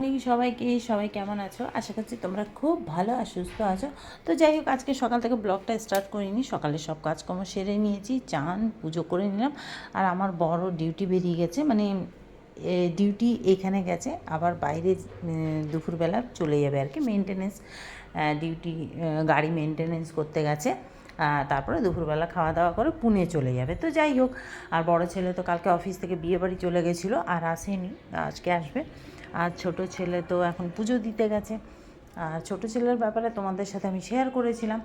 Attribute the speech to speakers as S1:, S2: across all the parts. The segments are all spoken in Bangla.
S1: সবাইকে সবাই কেমন আছো? আশা করছি তোমরা খুব ভালো আর সুস্থ আছো। তো যাই হোক, আজকে সকাল থেকে ব্লগটা স্টার্ট করিনি। সকালে সব কাজকর্ম সেরে নিয়েছি, চান, পুজো করে নিলাম। আর আমার বড় ডিউটি বেরিয়ে গেছে মানে ডিউটি এখানে গেছে। আবার বাইরে দুপুরবেলা চলে যাবে আর কি মেনটেনেন্স ডিউটি গাড়ি মেনটেনেন্স করতে গেছে। তারপরে দুপুরবেলা খাওয়া দাওয়া করে পুনে চলে যাবে। তো যাই হোক, আর বড় ছেলে তো কালকে অফিস থেকে বিয়ে বাড়ি চলে গেছিল, আর আসেনি, আজকে আসবে। আর ছোট ছেলে তো এখন পুজো দিতে গেছে। আর ছোট ছেলের ব্যাপারে তোমাদের সাথে আমি শেয়ার করেছিলাম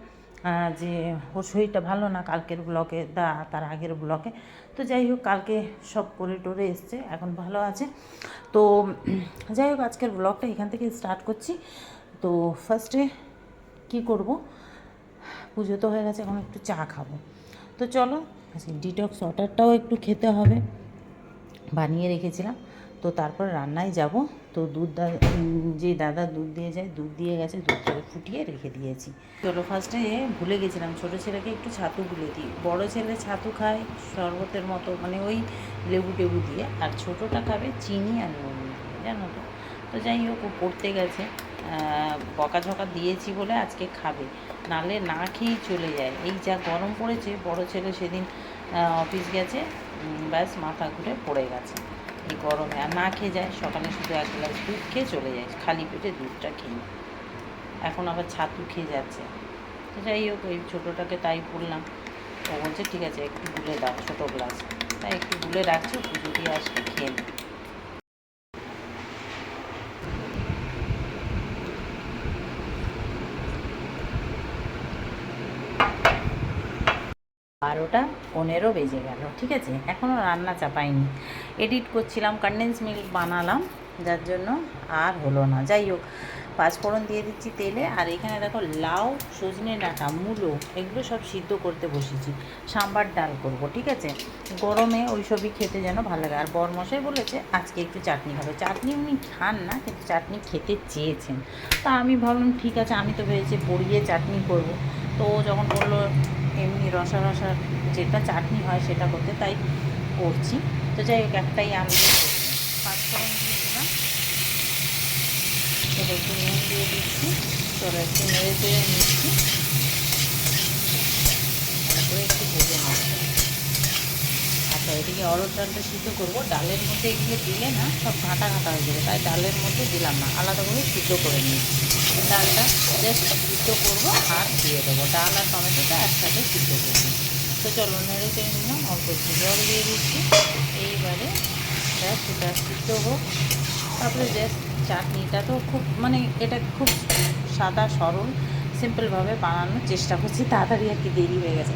S1: যে ওর শরীরটা ভালো না, কালকের ব্লকে দা, তার আগের ব্লকে তো যাই হোক, কালকে সব করে টোরে এসছে, এখন ভালো আছে। তো যাই হোক, আজকের ব্লগটা এখান থেকে স্টার্ট করছি। তো ফার্স্টে কি করব? পুজো তো হয়ে গেছে, এখন একটু চা খাব। তো চলো ডিটক্স ওয়াটারটাও একটু খেতে হবে। বানিয়ে রেখেছিলাম। তো তারপর রান্নায় যাব। তো দুধ যে দাদা দুধ দিয়ে যায়, দুধ দিয়ে গেছে দুধটাকে ফুটিয়ে রেখে দিয়েছি। চলো ফার্স্টে ভুলে গেছিলাম, ছোটো ছেলেকে একটু ছাতু গুলে দিই। বড় ছেলে ছাতু খায় শরবতের মতো মানে ওই লেবু টেবু দিয়ে। আর ছোটোটা খাবে চিনি আর নুন, জানো তো? তো যাই হোক, ও পড়তে গেছে। বকাঝকা দিয়েছি বলে আজকে খাবে। নালে না খেয়েই চলে যায়। এই যা গরম পড়েছে, বড় ছেলে সেদিন অফিস গেছে ব্যাস মাথা ঘুরে পড়ে গেছে। এই গরমে, আর না খেয়ে যায়, সকালে শুধু এক গ্লাস দুধ খেয়ে চলে যায়, খালি পেটে দুধটা খেয়ে এখন আবার ছাতু খেয়ে যাচ্ছে। যাই হোক ওই ছোটোটাকে তাই বললাম। ও বলছে, ঠিক আছে, একটু গুলে দাও, ছোটো গ্লাস। তাই একটু গুলে রাখছি, পুজো দিয়ে আসলে খেয়ে নে। বারোটা পনেরো বেজে গেল, ঠিক আছে? এখনও রান্না চাপাইনি। এডিট করছিলাম কন্ডেন্স মিল্ক বানালাম, যার জন্য আর হলো না। যাই হোক, পাঁচফোড়ন দিয়ে দিচ্ছি তেলে, আর এখানে দেখো লাউ, সজনে ডাঁটা, মূলো, এগুলো সব সিদ্ধ করতে বসেছি। সাম্বার ডাল করব, ঠিক আছে? গরমে ওই সবই খেতে যেন ভালো লাগে। আর বরমশাই বলেছে, আজকে একটু চাটনি খাবে। চাটনি উনি খান না, কিন্তু চাটনি খেতে চেয়েছেন। তা আমি ভাবলাম, ঠিক আছে, আমি তো ভেবেছি পড়িয়ে চাটনি করব। তো যখন বলল, এমনি রসা রসা যেটা চাটনি হয় সেটা করতে তাই করছি। তো যাই হোক, একটাই আমি দিয়ে পাঁচফোড়ন দিয়ে দিলাম। এবার একটু নুন দিয়ে দিচ্ছি। চলো একটু নেড়ে চেড়ে নিচ্ছি। তারপরে একটু ভেজে নেব। আচ্ছা এদিকে অরড় ডালটা সিদ্ধ করব। ডালের মধ্যে এগুলো দিলে না সব ঘাঁটা ঘাঁটা হয়ে যাবে। তাই ডালের মধ্যে দিলাম না। আলাদা করে সিদ্ধ করে নিচ্ছি ডালটা জাস্ট সিদ্ধ করব আর দিয়ে দেবো। ডাল আর টমেটোটা একসাথে সিদ্ধ করব তো চলো নেড়ে চেড়ে নিলাম, অল্প একটু জল দিয়ে দিচ্ছি। এইবারে সেটা সিদ্ধ হোক। তারপরে জাস্ট চাটনিটা তো খুব মানে এটা খুব সাদা সরল সিম্পলভাবে বানানোর চেষ্টা করছি, তাড়াতাড়ি আর কি দেরি হয়ে গেছে।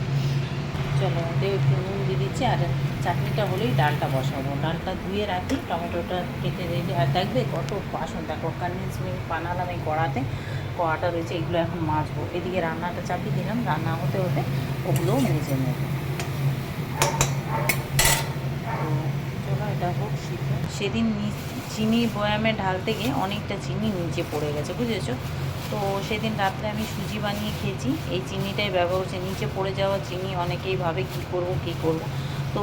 S1: চলো, ওতে একটু নুন দিয়ে দিচ্ছি, আর চাটনিটা হলেই ডালটা বসাবো। ডালটা ধুয়ে রাখি, টমেটোটা কেটে রেডি আর দেখবে কত বাসন, দেখো কনভেন্স মিল্ক বানালাম এই কড়াতে। কড়াটা রয়েছে, এগুলো এখন মাজবো। এদিকে রান্নাটা চাপিয়ে দিলাম, রান্না হতে হতে ওগুলোও মেজে নেব। সেদিন চিনি বয়ামে ঢালতে গিয়ে অনেকটা চিনি নিচে পড়ে গেছে, বুঝেছ? তো সেদিন রাত্রে আমি সুজি বানিয়ে খেয়েছি, এই চিনিটাই ব্যবহার করছি নিচে পড়ে যাওয়া চিনি, অনেকেই ভাবে কী করব কী করব। তো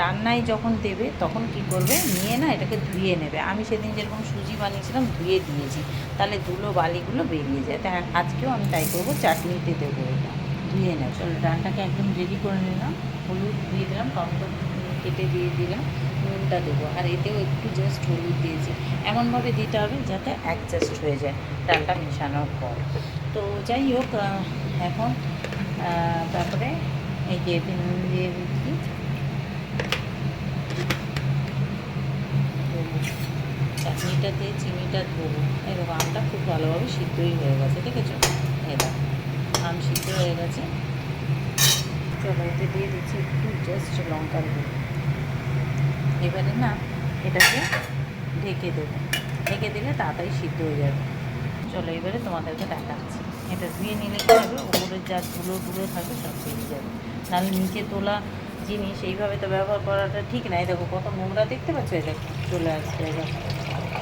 S1: রান্নায় যখন দেবে, তখন কি করবে? নিয়ে না এটাকে ধুয়ে নেবে। আমি সেদিন যেরকম সুজি বানিয়েছিলাম, ধুয়ে দিয়েছি। তাহলে ধুলো বালিগুলো বেরিয়ে যায়। তাই আজকেও আমি তাই করব, চাটনিতে দেবো এটা। ধুয়ে নেব চলো, ডালটাকে একদম রেডি করে নিলাম। হলুদ দিয়ে দিলাম, টমেটো কেটে দিয়ে দিলাম, নুনটা দেবো। আর এতেও একটু জাস্ট হলুদ দিয়েছি। এমনভাবে দিতে হবে যাতে অ্যাডজাস্ট হয়ে যায় ডালটা মেশানোর পর। তো যাই হোক এখন তারপরে এই যে নুন দিয়ে দিচ্ছি। তো চাটনিটাতে চিনিটা দেবো এরকম আমটা খুব ভালোভাবে সিদ্ধই হয়ে গেছে আছে এটা আম সিদ্ধ হয়ে গেছে। চলো দিয়ে দিচ্ছি একটু জাস্ট লঙ্কার গুঁড়ো। এবারে না, এটাকে ঢেকে দেবো। ঢেকে দিলে তাড়াতাড়ি সিদ্ধ হয়ে যাবে। চলো, এবারে তোমাদেরকে দেখাচ্ছি। এটা ধুয়ে নিলে কী হবে? ওপরের যা ধুলো ধুলো থাকবে, সব বেরিয়ে যাবে। নাহলে নিচে তোলা জিনিস, এইভাবে তো ব্যবহার করাটা ঠিক নাই দেখো, কত নোংরা দেখতে পাচ্ছ? এটা চলে আসছে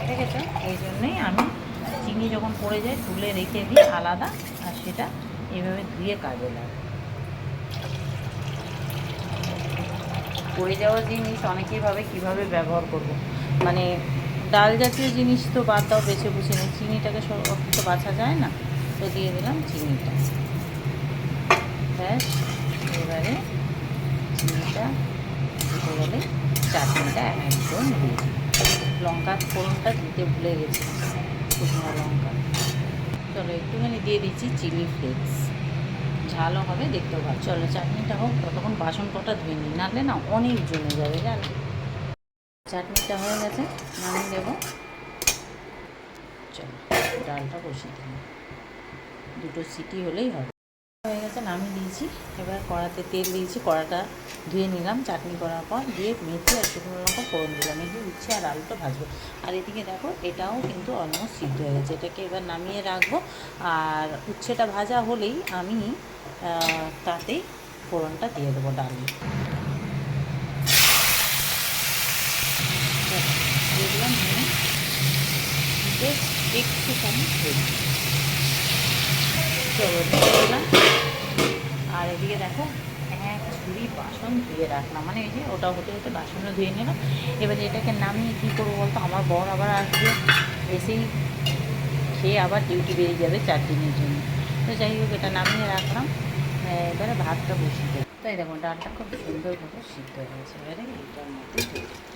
S1: দেখেছ? এই জন্যই আমি চিনি যখন পড়ে যায়, তুলে রেখে দিই আলাদা, আর সেটা এইভাবে ধুয়ে কাজে লাগে পড়ে যাওয়া জিনিস অনেকেই ভাবে কীভাবে ব্যবহার করব। মানে ডাল জাতীয় জিনিস তো বাদ দাও, বেছে বুঝে নিই চিনিটাকে তো বাছা যায় না? তো দিয়ে দিলাম চিনিটা। ব্যাস, এবারে চিনিটা দিতে গেলে চাটনিটা একদম রেডি লঙ্কা ফোড়নটা দিতে ভুলে গেছি। শুকনো লঙ্কা। চলো, একটুখানি দিয়ে দিচ্ছি চিলি ফ্লেক্স। ঝালও হবে, দেখতেও ভালো চলো, চাটনিটা হোক, ততক্ষণ বাসন কটা ধুয়ে নিই। নাহলে না অনেক জমে যাবে, জানো? চাটনিটা হয়ে গেছে, নামিয়ে দেবো চলো, ডালটা বসিয়ে দিলাম। দুটো সিটি হলেই হবে। হয়ে গেছে, নামিয়ে দিয়েছি। এবার কড়াতে তেল দিয়েছি, কড়াটা ধুয়ে নিলাম। চাটনি করার পর দিয়ে মেথি আর শুকনো লঙ্কা ফোড়ন দিলাম। এই উচ্ছে আর আলুটা ভাজবো। আর এদিকে দেখো, এটাও কিন্তু অলমোস্ট সিদ্ধ হয়ে গেছে। এটাকে এবার নামিয়ে রাখব। আর উচ্ছেটা ভাজা হলেই আমি তাতেই ফোড়নটা দিয়ে দেবো ডালে দিয়ে। দিলাম জাস্ট একটুখানি আর এদিকে দেখো এক ঝুড়ি বাসন ধুয়ে রাখলাম। মানে এই যে ওটা হতে হতে বাসনও ধুয়ে নিলাম। এবারে এটাকে নামিয়ে কী করব বলতো? আমার বর আবার আসবে। এসেই খেয়ে আবার ডিউটি বেরিয়ে যাবে চার দিনের জন্য। তো যাই হোক, এটা নামিয়ে রাখলাম। এবারে ভাতটা বসিয়ে দেবো। তাই দেখো, ডালটা খুব সুন্দরভাবে সিদ্ধ হয়ে গেছে এবারে এটার মধ্যে দিয়ে দেবো।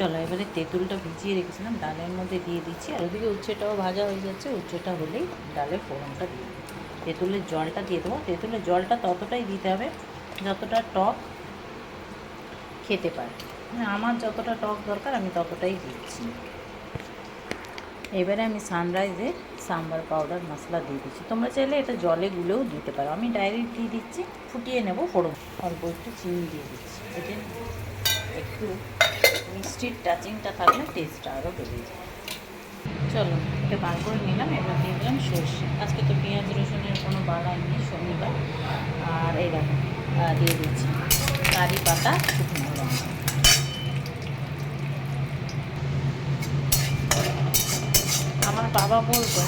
S1: চলো, এবারে তেঁতুলটা ভিজিয়ে রেখেছিলাম, ডালের মধ্যে দিয়ে দিচ্ছি। আর ওদিকে উচ্ছেটাও ভাজা হয়ে যাচ্ছে, উচ্ছেটা হলেই ডালের ফোড়নটা দিয়ে। তেঁতুলের জলটা দিয়ে দেবো। তেঁতুলের জলটা ততটাই দিতে হবে, যতটা টক খেতে পারে। মানে আমার যতটা টক দরকার, আমি ততটাই দিচ্ছি। এবারে আমি সানরাইজে সাম্বার পাউডার মশলা দিয়ে দিচ্ছি। তোমরা চাইলে এটা জলে গুলেও দিতে পারো। আমি ডাইরেক্ট দিয়ে দিচ্ছি, ফুটিয়ে নেব ফোড়ন। অল্প একটু চিনি দিয়ে দিচ্ছি। এতে একটু মিষ্টির টাচিংটা থাকলে টেস্টটা আরও বেড়ে যায়। চলো, এটা বার করে নিলাম, এবার দিয়ে দিলাম সর্ষে। আজকে তো পেঁয়াজ, রসুনের কোনো বাড়াই নেই শনিবার। আর এই দেখো দিয়ে দিচ্ছি কারি পাতা, শুকনো লঙ্কা। আমার বাবা বলতো,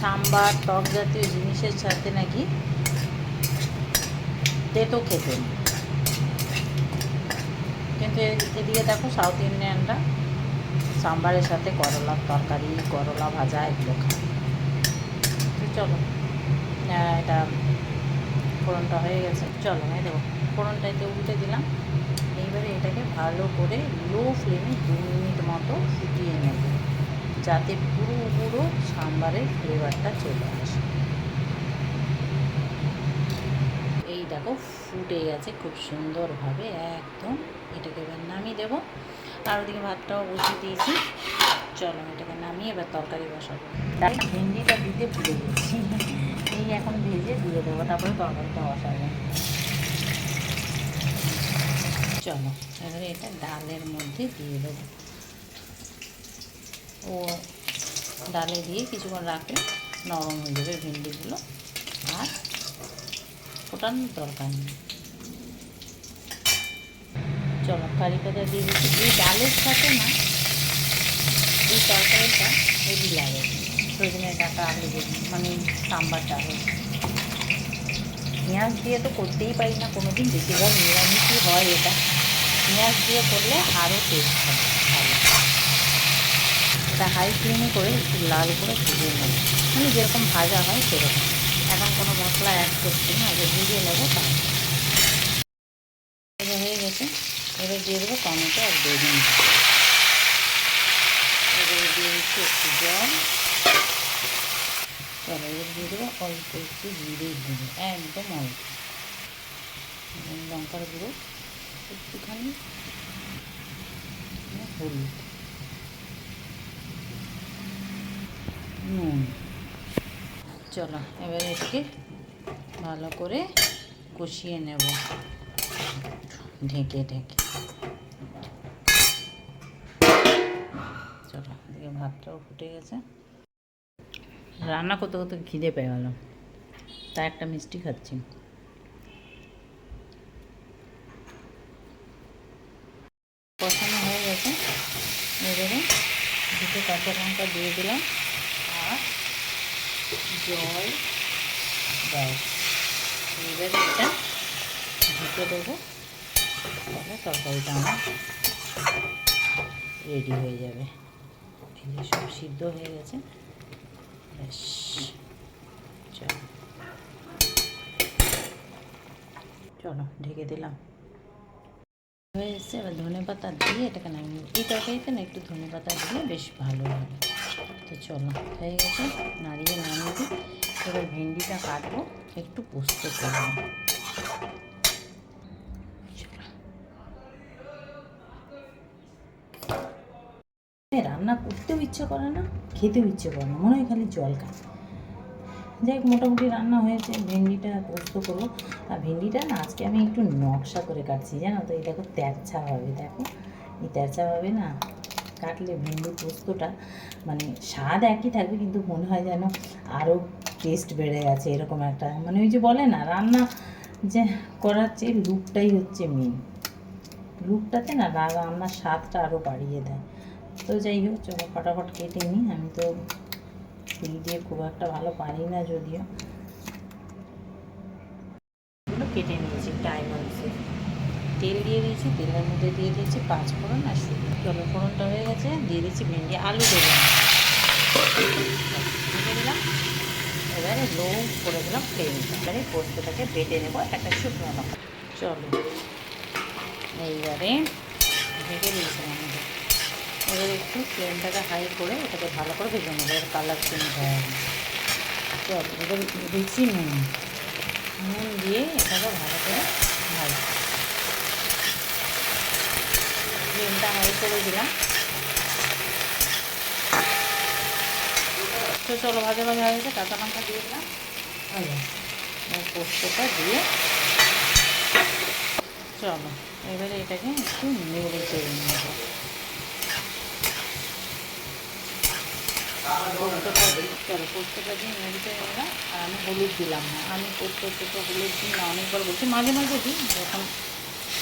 S1: সাম্বার, টক জাতীয় জিনিসের সাথে নাকি তেতো খেতেন এ- এদিকে দেখো সাউথ ইন্ডিয়ানরা সাম্বারের সাথে করলার তরকারি, করলা ভাজা এগুলো খায়। চলো এটা ফোড়নটা হয়ে গেছে। চলো, এই দেখো, ফোড়নটা এতে উল্টে দিলাম। এইবারে এটাকে ভালো করে লো ফ্লেমে দু মিনিট মতো ফুটিয়ে নেব, যাতে পুরো পুরো সাম্বারের ফ্লেভারটা চলে আসে। এই দেখো, ফুটে গেছে খুব সুন্দরভাবে, একদম এটাকে এবার নামিয়ে দেবো। আর ওদিকে ভাতটাও বসিয়ে দিয়েছি। চলো এটাকে নামিয়ে এবার তরকারি বসাবো। ভেন্ডিটা দিতে ভুলে গেছি। এই এখন ভেজে দিয়ে দেবো, তারপরে তরকারিটা বসাবো। চলো, এবারে এটা ডালের মধ্যে দিয়ে দেবো। ও ডালে দিয়ে কিছুক্ষণ রাখলে নরম হয়ে যাবে ভেন্ডিগুলো। আর ফোটানোর দরকার নেই। চলো কারি পাতা দিয়ে দিচ্ছি। এই ডালের সাথে না, এই তরকারিটা হেভি লাগে সজনে ডাটা, আলু মানে সাম্বার ডাল। পেঁয়াজ দিয়ে তো করতেই পারি না কোনো দিন বেশিরভাগ নিরামিষই হয় এটা। পেঁয়াজ দিয়ে করলে আরও টেস্ট হবে এটা হাই ফ্লেমে করে একটু লাল করে ভেজে নেব। মানে যেরকম ভাজা হয় সেরকম। এখন কোনো মশলা অ্যাড করছি না, আগে ভেজে নেব তার এবার হয়ে গেছে এবার দিয়ে দেবো টমেটো আর বেগুন এবারে দিয়ে দিচ্ছি একটু জল। চলো এবার দিয়ে দেবো অল্প একটু জিরে গুঁড়ো, একদম অল্প। লঙ্কার গুঁড়ো একটুখানি মানে হলুদ। নুন। চলো, এবার এটাকে ভালো করে কষিয়ে নেব। ঢেকে ঢেকে। চলো, এদিকে ভাতটাও ফুটে গেছে। রান্না করতে করতে খিদে পেয়ে গেল। তা একটা মিষ্টি খাচ্ছি। কষানো হয়ে গেছে। এবারে দুটো কাঁচা লঙ্কা দিয়ে দিলাম। আর জল ব্যাস এবারে এটা ঢুকে দেবো। তাহলে তরকারিটা আমার রেডি হয়ে যাবে। এই সব সিদ্ধ হয়ে গেছে। চলো। চলো, ঢেকে দিলাম। হয়ে এসছে, এবার ধনে পাতা দিয়ে এটাকে নামিয়ে। এই তরকারিতে না একটু ধনে পাতা দিলে বেশ ভালো লাগে তো চলো, হয়ে গেছে, নাড়িয়ে নামিয়ে দিই এবার ভেন্ডিটা কাটবো, একটু পোস্ত করব চলো। এ, রান্না করতেও ইচ্ছে করে না, খেতেও ইচ্ছে করে না, মনে হয় খালি জল খায়। যাই হোক, মোটামুটি রান্না হয়েছে, ভেন্ডিটা পোস্ত করব আর ভেন্ডিটা না, আজকে আমি একটু নকশা করে কাটছি, জানো তো, এই দেখো তেরছা হবে, দেখো। এই তেরছা হবে না, কাটলে ভেন্ডি পোস্তটা মানে স্বাদ একই থাকবে, কিন্তু মনে হয় যেন আরও টেস্ট বেড়ে গেছে, এরকম একটা। মানে ওই যে বলে না, রান্না যে করার চেয়ে লুকটাই হচ্ছে মেন লুকটাতে না, রান্নার স্বাদটা আরও বাড়িয়ে দেয়। তো যাই হোক, চলো ফটাফট কেটে নিই। আমি তো ছুরি দিয়ে খুব একটা ভালো পারি না যদিও। কেটে নিয়েছি ডায়মন্ডসে তেল দিয়ে দিয়েছি, তেলের মধ্যে দিয়ে দিয়েছি পাঁচ ফোড়ন আর শুকনো চলো, ফোড়নটা হয়ে গেছে, দিয়ে দিচ্ছি ভেন্ডি, আলু দেবো এবারে লো করে দিলাম ফ্লেমটা। এবারে পোস্তটাকে বেটে নেব একটা শুকনো লঙ্কা। চলো, এইবারে ঢেকে দিয়েছিলাম এবার একটু ফ্লেমটাকে হাই করে এটাকে ভালো করে ভেজে নেব। এর কালার চেঞ্জ হয় চল, এবার দিচ্ছি নুন। নুন দিয়ে এটাকে ভালো করে ভাজবো ফ্লেমটা হাই করে দিলাম। তো চলো, ভাজা ভাজা হয়ে গেছে, কাঁচা লঙ্কা দিয়ে দিলাম। এবার পোস্তটা দিয়ে চলো, এবারে এটাকে একটু নেড়ে চেড়ে নেব। পোস্তটা চলো পোস্তটা দিয়ে আর আমি হলুদ দিলাম না আমি পোস্ত তো হলুদ দিই না অনেকবার বলছি মাঝে মাঝে দিই যখন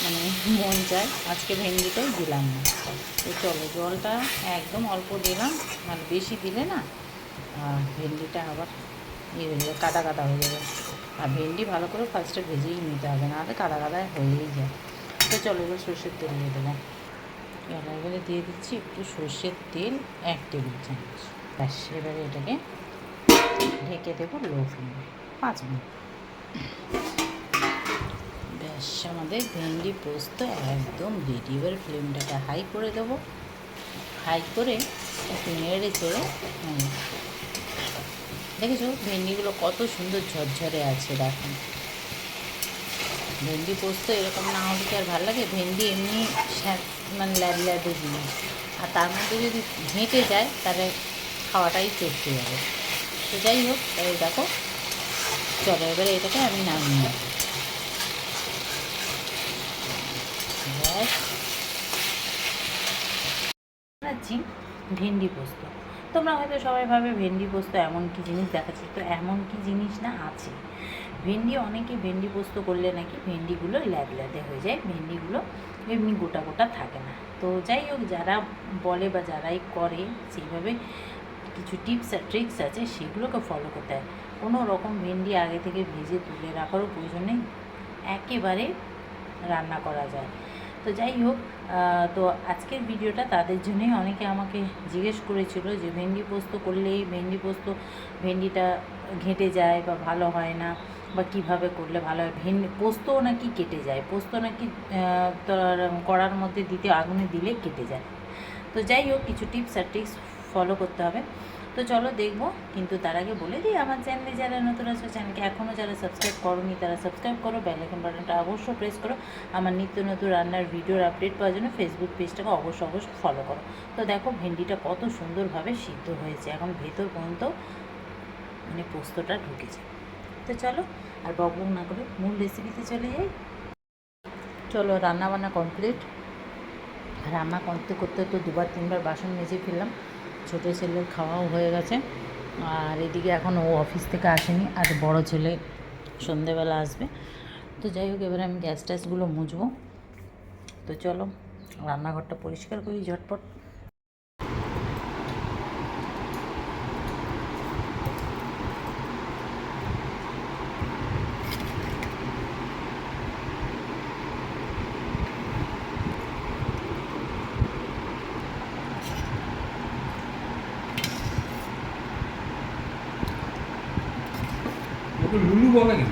S1: মানে মন চায় আজকে ভেন্ডিটাই দিলাম না তো চলো জলটা একদম অল্প দিলাম মানে বেশি দিলে না ভেন্ডিটা আবার ইয়ে হয়ে যাবে কাদা কাদা হয়ে যাবে আর ভেন্ডি ভালো করে ফার্স্টে ভেজেই নিতে হবে নাহলে কাদা কাদায় হয়েই যায় তো চলো এবার সর্ষের তেল দিয়ে দেবো এবারে দিয়ে দিচ্ছি একটু সর্ষের তেল, এক টেবিল চামচ। ব্যাস, এবারে এটাকে ঢেকে দেবো লো ফ্লেমে পাঁচ মিনিট। ব্যাস, আমাদের ভেন্ডি পোস্ত একদম রেডি এবার ফ্লেমটাকে হাই করে দেবো। হাই করে একটু নেড়ে চেড়ে দেখেছ ভেন্ডিগুলো কত সুন্দর ঝরঝরে আছে দেখুন ভেন্ডি পোস্ত এরকম না হলে কি আর ভালো লাগে? ভেন্ডি এমনি মানে ল্যাড ল্যাডে জিনিস। আর তার মধ্যে যদি ঘেঁটে যায়, তাহলে খাওয়াটাই চেষ্টা যাবে তো যাই হোক, এই দেখো, চলো এবারে এটাকে আমি নামিয়ে নেব। ভেন্ডি পোস্ত। তোমরা হয়তো সবাই ভাবে ভেন্ডি পোস্ত এমন কি জিনিস দেখাচ্ছি? তো এমন কি জিনিস না আছে। ভেন্ডি, অনেকে ভেন্ডি পোস্ত করলে নাকি ভেন্ডিগুলো ল্যাদে হয়ে যায়, ভেন্ডিগুলো এমনি গোটা গোটা থাকে না। তো যাই হোক, যারা বলে বা যারাই করে, সেইভাবে কিছু টিপস আর ট্রিক্স আছে, সেগুলোকে ফলো করতে হয়। কোনো রকম ভেন্ডি আগে থেকে ভেজে তুলে রাখারও প্রয়োজন নেই। একেবারে রান্না করা যায়। তো যাই হোক তো আজকের ভিডিওটা তাদের জন্যই। অনেকে আমাকে জিজ্ঞেস করেছিল যে, ভেন্ডি পোস্ত করলেই ভেন্ডি পোস্ত, ভেন্ডিটা ঘেঁটে যায় বা ভালো হয় না? বা কীভাবে করলে ভালো হয়? ভেন্ডি পোস্তও নাকি কেটে যায়? পোস্ত নাকি কড়ার মধ্যে দিতে, আগুনে দিলে কেটে যায়। তো যাই হোক, কিছু টিপস আর ট্রিক্স ফলো করতে হবে। তো চলো দেখব, কিন্তু তার আগে বলে দিই, আমার চ্যানেলে যারা নতুন আছে চ্যানেলকে এখনও যারা সাবস্ক্রাইব করোনি, তারা সাবস্ক্রাইব করো বেলাইকন বাটনটা অবশ্যই প্রেস করো। আমার নিত্য নতুন রান্নার ভিডিওর আপডেট পাওয়ার জন্য ফেসবুক পেজটাকে অবশ্যই অবশ্যই ফলো করো। তো দেখো ভেন্ডিটা কত সুন্দরভাবে সিদ্ধ হয়েছে, এখন ভেতর পর্যন্ত মানে পোস্তটা ঢুকেছে। তো চলো, আর বকবক না করে মূল রেসিপিতে চলে যাই। চলো রান্না বান্না কমপ্লিট রান্না করতে করতে তো দুবার, তিনবার বাসন মেজে ফেললাম। ছোটো ছেলের খাওয়াও হয়ে গেছে। আর এদিকে এখন ও অফিস থেকে আসেনি, আর বড় ছেলে সন্ধেবেলা আসবে। তো যাই হোক, এবারে আমি গ্যাস ট্যাসগুলো মুছবো। তো চলো, রান্নাঘরটা পরিষ্কার করি ঝটপট।
S2: ওকে লুলু বলে কেন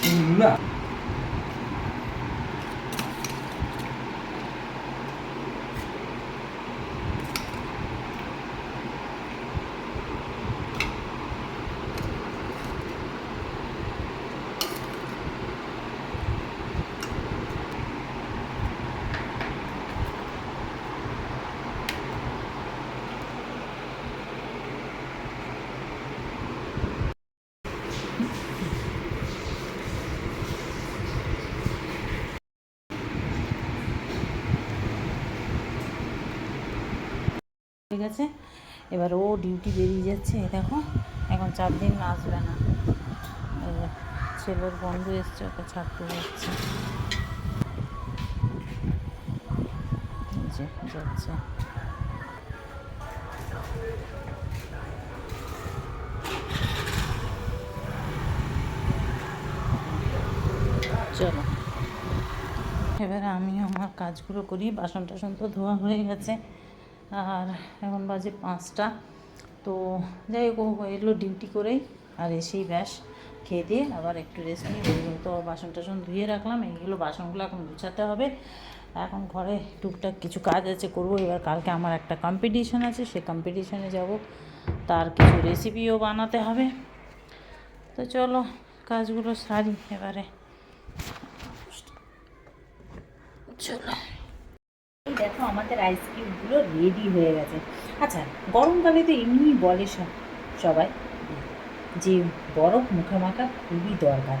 S2: তুমি লুলা
S1: ঠিক আছে? এবার ও ডিউটি বেরিয়ে যাচ্ছে দেখো, এখন চার দিন আসবে না। ছেলের বন্ধু এসছে, ওকে ছাড়তে যাচ্ছে। যাচ্ছে। চলো। এবারে আমি আমার কাজগুলো করি বাসন টাসন তো ধোয়া হয়ে গেছে। আর এখন বাজে পাঁচটা। তো যাই হোক এলো ডিউটি করেই আর এসেই ব্যাস খেয়ে দিয়ে আবার একটু রেস্ট নিয়ে বেরিয়ে তো বাসন টাসন ধুয়ে রাখলাম, এইগুলো বাসনগুলো এখন গুছাতে হবে। এখন ঘরে টুকটাক কিছু কাজ আছে করব। এবার কালকে আমার একটা কম্পিটিশান আছে, সে কম্পিটিশানে যাব। তার কিছু রেসিপিও বানাতে হবে। তো চলো, কাজগুলো সারি এবারে। চলো। আমাদের আইসক্রিমগুলো রেডি হয়ে গেছে। আচ্ছা গরমকালে তো এমনি বলে সব, সবাই, যে বরফ মুখে মাখা খুবই দরকার।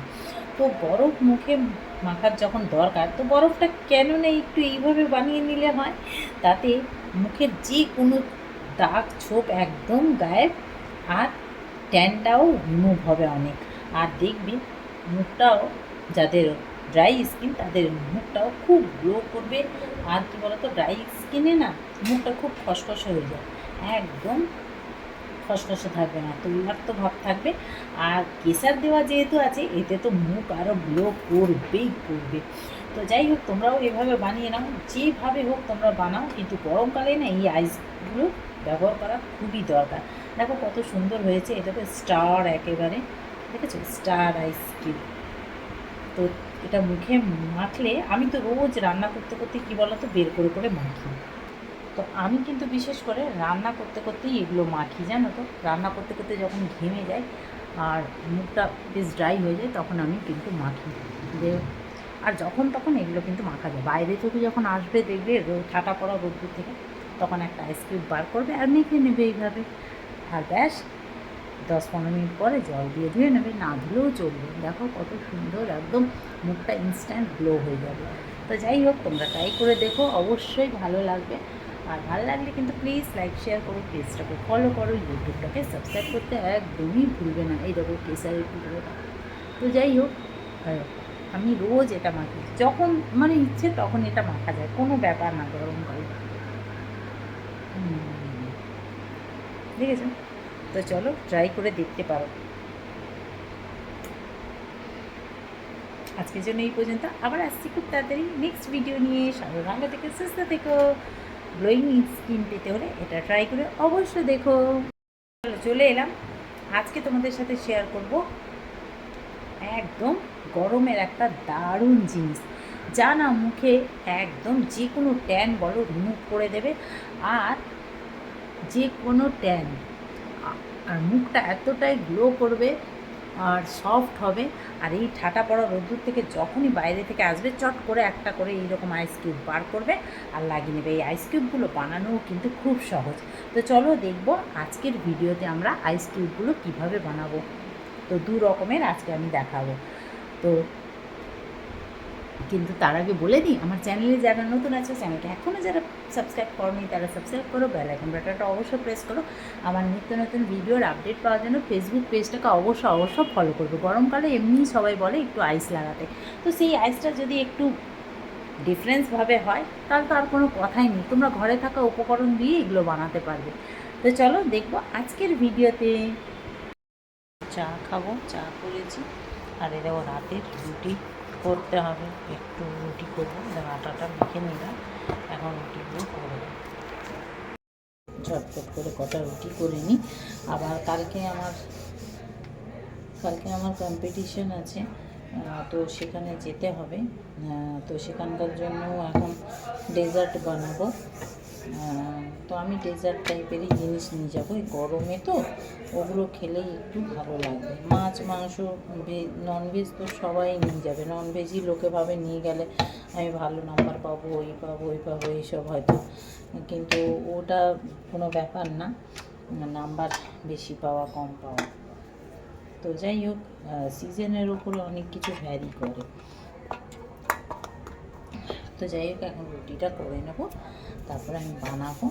S1: তো বরফ মুখে মাখার যখন দরকার, তো বরফটা কেন না একটু এইভাবে বানিয়ে নিলে হয়? তাতে মুখের যে কোনো দাগ ছোপ একদম গায়েব আর ট্যানটাও রিমুভ হবে অনেক। আর দেখবি মুখটাও যাদের ড্রাই স্কিন তাদের মুখটাও খুব গ্লো করবে। আর কি বলতো ড্রাই স্কিনে না মুখটা খুব খসখসে হয়ে যায়। একদম খসখসে থাকবে না তৈলাক্ত ভাব থাকবে। আর কেসার দেওয়া যেহেতু আছে, এতে তো মুখ আরও গ্লো করবেই করবে। তো যাই হোক, তোমরাও এভাবে বানিয়ে নাও, যেভাবে হোক তোমরা বানাও, কিন্তু গরমকালে না এই আইসগুলো ব্যবহার করা খুবই দরকার। দেখো কত সুন্দর হয়েছে এটা তো স্টার একেবারে, দেখেছ? স্টার আইসক্রিম তো এটা মুখে মাখলে আমি তো রোজ রান্না করতে করতে কী বলো তো বের করে করে মাখি। তো আমি কিন্তু বিশেষ করে রান্না করতে করতেই এগুলো মাখি, জানো তো? রান্না করতে করতে যখন ঘেমে যায় আর মুখটা বেশ ড্রাই হয়ে যায়, তখন আমি কিন্তু মাখি। যে আর যখন তখন এগুলো কিন্তু মাখা যায়। বাইরে থেকে যখন আসবে, দেখবে ঠাটা পড়া রোদ্দুর থেকে, তখন একটা আইসক্রিম বার করবে আর মেখে নেবে এইভাবে। আর ব্যাস দশ পনেরো মিনিট পরে জল দিয়ে ধুয়ে নেবে না ধুলেও চলবে। দেখো কত সুন্দর একদম মুখটা ইনস্ট্যান্ট গ্লো হয়ে যাবে। তো যাই হোক তোমরা ট্রাই করে দেখো অবশ্যই ভালো লাগবে। আর ভালো লাগলে কিন্তু প্লিজ লাইক শেয়ার করো পেজটাকে ফলো করো ইউটিউবটাকে সাবস্ক্রাইব করতে একদমই ভুলবে না। এই দেখো কেসারের পুজোটা তো যাই হোক হ্যাঁ, আমি রোজ এটা মাখি। যখন মানে ইচ্ছে তখন এটা মাখা যায় কোনো ব্যাপার না গরমকালে। হুম। তো চলো ট্রাই করে দেখতে পারো। আজকের জন্য এই পর্যন্ত। আবার আসছি খুব তাড়াতাড়ি। নেক্সট ভিডিও নিয়ে সারা বাংলা থেকে সুস্থ থেকো। গ্লোয়িং স্কিন পেতে হলে এটা ট্রাই করে অবশ্যই দেখো। চলো, চলে এলাম। আজকে তোমাদের সাথে শেয়ার করব একদম গরমের একটা দারুণ জিনিস। যা না মুখে একদম যে কোনো ট্যান বলো রিমুভ করে দেবে। আর যে কোনো ট্যান আর মুখটা এতটাই গ্লো করবে আর সফট হবে, আর এই ঠাটা পড়া রোদ্দুর থেকে যখনই বাইরে থেকে আসবে, চট করে একটা করে এইরকম আইস কিউব বার করবে আর লাগিয়ে নেবে। এই আইস কিউবগুলো বানানোও কিন্তু খুব সহজ। তো চলো দেখব আজকের ভিডিওতে আমরা আইস কিউবগুলো কীভাবে বানাবো। তো দু রকমের আজকে আমি দেখাবো। তো কিন্তু তার আগে বলে দিই, আমার চ্যানেলে যারা নতুন আছে, চ্যানেলটা এখনও যারা সাবস্ক্রাইব করনি, তারা সাবস্ক্রাইব করো বেল আইকন বাটনটা অবশ্যই প্রেস করো। আমার নিত্য নতুন ভিডিওর আপডেট পাওয়ার জন্য ফেসবুক পেজটাকে অবশ্যই অবশ্যই ফলো করবে। গরমকালে এমনিই সবাই বলে একটু আইস লাগাতে। তো সেই আইসটা যদি একটু ডিফারেন্সভাবে হয়, তাহলে তো আর কোনো কথাই নেই। তোমরা ঘরে থাকা উপকরণ দিয়ে এগুলো বানাতে পারবে। তো চলো দেখব আজকের ভিডিওতে চা খাব, চা করেছি। আর এ দেখো রাতের রুটি। করতে হবে। একটু রুটি করব আটাটা মেখে নিলাম। এখন রুটিগুলো করব। ঝটপট করে কটা রুটি করে নিই। আবার কালকে আমার কালকে আমার কম্পিটিশন আছে তো সেখানে যেতে হবে। তো সেখানকার জন্য এখন ডেজার্ট বানাবো। তো আমি ডেজার্ট টাইপেরই জিনিস নিয়ে যাব। এই গরমে তো ওগুলো খেলেই একটু ভালো লাগবে মাছ, মাংস ননভেজ তো সবাই নিয়ে যাবে। ননভেজই লোকে ভাবে নিয়ে গেলে আমি ভালো নাম্বার পাবো, ওই পাবো ওই পাবো, এইসব হয়তো। কিন্তু ওটা কোনো ব্যাপার না। নাম্বার বেশি পাওয়া, কম পাওয়া। তো যাই হোক সিজনের উপরে অনেক কিছু ভ্যারি করে। তো যাই হোক, এখন রুটিটা করে নেব। তারপরে আমি বানাবো।